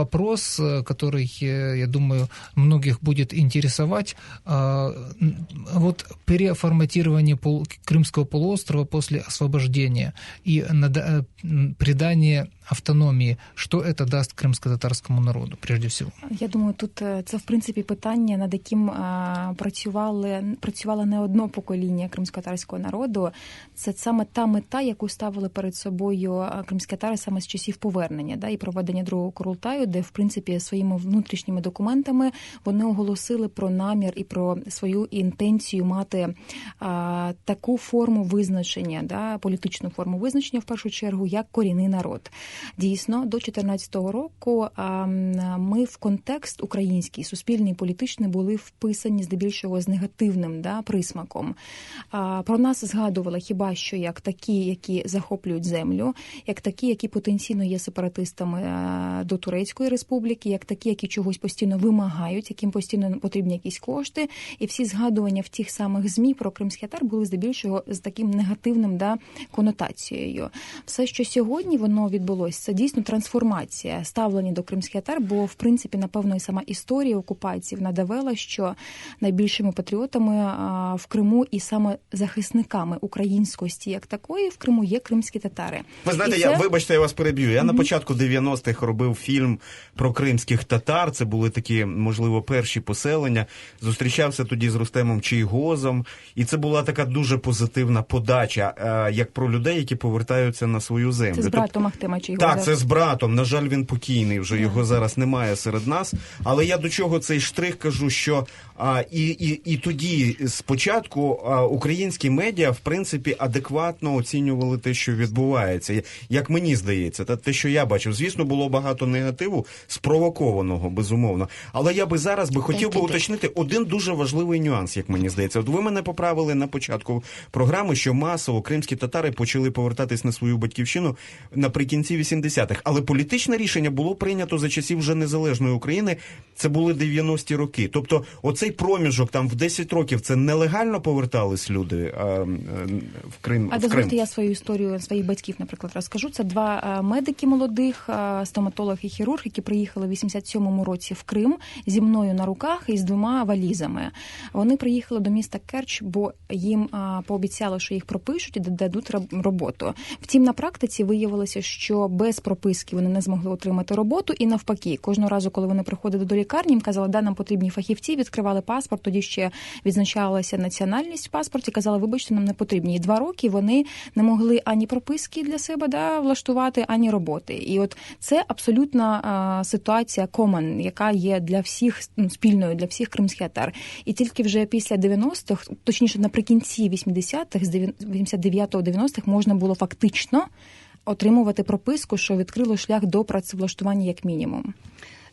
вопрос, который, я думаю, многих будет интересовать. Вот переформатирование Крымского полуострова после освобождения и придание автономії, що це дасть кримсько-татарському народу, прежде всього? Я думаю, тут це в принципі питання, над яким працювали працювало не одно покоління кримсько-татарського народу. Це саме та мета, яку ставили перед собою кримські татари саме з часів повернення, да і проведення другого корултаю, де в принципі своїми внутрішніми документами вони оголосили про намір і про свою інтенцію мати а, таку форму визначення, да політичну форму визначення в першу чергу як корінний народ. Дійсно, до 2014 року ми в контекст український, суспільний, політичний були вписані здебільшого з негативним да, присмаком. Про нас згадували хіба що як такі, які захоплюють землю, як такі, які потенційно є сепаратистами до Турецької республіки, як такі, які чогось постійно вимагають, яким постійно потрібні якісь кошти, і всі згадування в тих самих змі про кримський татар були здебільшого з таким негативним да конотацією. Все, що сьогодні воно відбулося ось це дійсно трансформація ставлення до кримських татар, бо в принципі, напевно, і сама історія окупації вона довела, що найбільшими патріотами в Криму і саме захисниками українськості як такої в Криму є кримські татари. Ви знаєте, це... я вибачте, я вас переб'ю. Я mm-hmm. на початку 90-х робив фільм про кримських татар. Це були такі, можливо, перші поселення. Зустрічався тоді з Рустемом Чийгозом, і це була така дуже позитивна подача, як про людей, які повертаються на свою землю. Це з братом Ахтема Чийгоза. Так, це з братом. На жаль, він покійний. Вже його зараз немає серед нас. Але я до чого цей штрих кажу, що а, і, і, і тоді спочатку а, українські медіа в принципі адекватно оцінювали те, що відбувається. Як мені здається, та те, що я бачив, звісно, було багато негативу, спровокованого, безумовно. Але я би зараз би хотів би уточнити один дуже важливий нюанс, як мені здається. От ви мене поправили на початку програми, що масово кримські татари почали повертатись на свою батьківщину наприкінці 80-х. Але політичне рішення було прийнято за часів вже незалежної України. Це були 90-ті роки. Тобто, оцей проміжок там в 10 років це нелегально повертались люди а, в Крим. А дозвольте я свою історію своїх батьків, наприклад, розкажу. Це два медики молодих, стоматолог і хірург, які приїхали в 87-му році в Крим зі мною на руках і з двома валізами. Вони приїхали до міста Керч, бо їм пообіцяли, що їх пропишуть і дадуть роботу. Втім, на практиці виявилося, що без прописки вони не змогли отримати роботу, і навпаки, кожного разу, коли вони приходили до лікарні, їм казали, да, нам потрібні фахівці, відкривали паспорт. Тоді ще відзначалася національність в паспорті. Казали, вибачте, нам не потрібні. І два роки вони не могли ані прописки для себе да влаштувати, ані роботи. І от це абсолютна а, ситуація common, яка є для всіх ну, спільною для всіх кримських татар. І тільки вже після 90-х, точніше наприкінці 80-х, з 89-90-х можна було фактично отримувати прописку, що відкрило шлях до працевлаштування як мінімум.